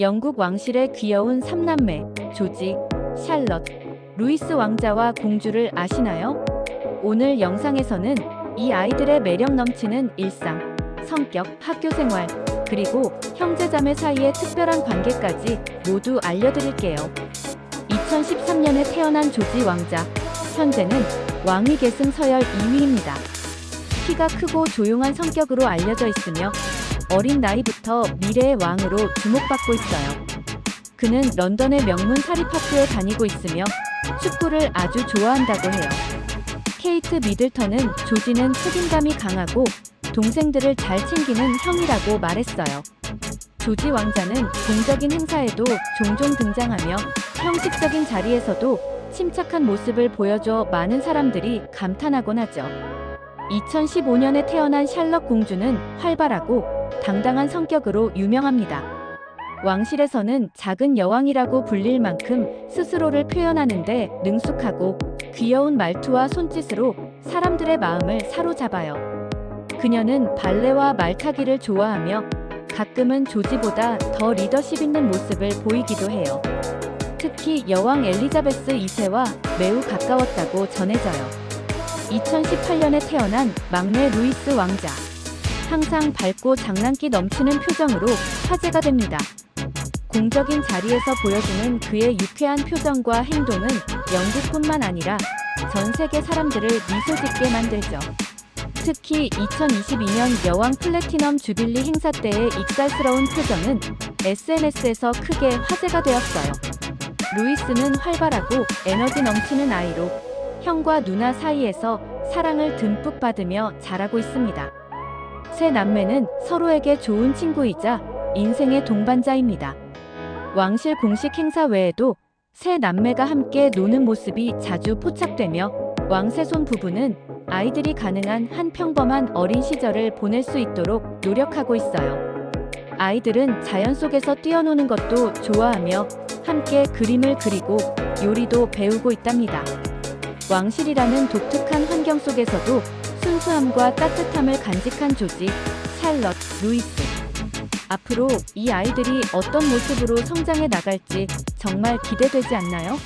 영국 왕실의 귀여운 삼남매 조지, 샬럿, 루이스 왕자와 공주를 아시나요? 오늘 영상에서는 이 아이들의 매력 넘치는 일상, 성격, 학교 생활, 그리고 형제자매 사이의 특별한 관계까지 모두 알려드릴게요. 2013년에 태어난 조지 왕자, 현재는 왕위 계승 서열 2위입니다. 키가 크고 조용한 성격으로 알려져 있으며 어린 나이부터 미래의 왕으로 주목받고 있어요. 그는 런던의 명문 사립학교에 다니고 있으며 축구를 아주 좋아한다고 해요. 케이트 미들턴은 조지는 책임감이 강하고 동생들을 잘 챙기는 형이라고 말했어요. 조지 왕자는 공적인 행사에도 종종 등장하며 형식적인 자리에서도 침착한 모습을 보여줘 많은 사람들이 감탄하곤 하죠. 2015년에 태어난 샬럿 공주는 활발하고 당당한 성격으로 유명합니다. 왕실에서는 작은 여왕이라고 불릴 만큼 스스로를 표현하는데 능숙하고 귀여운 말투와 손짓으로 사람들의 마음을 사로잡아요. 그녀는 발레와 말타기를 좋아하며 가끔은 조지보다 더 리더십 있는 모습을 보이기도 해요. 특히 여왕 엘리자베스 2세와 매우 가까웠다고 전해져요. 2018년에 태어난 막내 루이스 왕자. 항상 밝고 장난기 넘치는 표정으로 화제가 됩니다. 공적인 자리에서 보여주는 그의 유쾌한 표정과 행동은 영국뿐만 아니라 전 세계 사람들을 미소 짓게 만들죠. 특히 2022년 여왕 플래티넘 주빌리 행사 때의 익살스러운 표정은 SNS에서 크게 화제가 되었어요. 루이스는 활발하고 에너지 넘치는 아이로 형과 누나 사이에서 사랑을 듬뿍 받으며 자라고 있습니다. 세 남매는 서로에게 좋은 친구이자 인생의 동반자입니다. 왕실 공식 행사 외에도 세 남매가 함께 노는 모습이 자주 포착되며 왕세손 부부는 아이들이 가능한 한 평범한 어린 시절을 보낼 수 있도록 노력하고 있어요. 아이들은 자연 속에서 뛰어노는 것도 좋아하며 함께 그림을 그리고 요리도 배우고 있답니다. 왕실이라는 독특한 환경 속에서도 순수함과 따뜻함을 간직한 조지, 샬럿, 루이스. 앞으로 이 아이들이 어떤 모습으로 성장해 나갈지 정말 기대되지 않나요?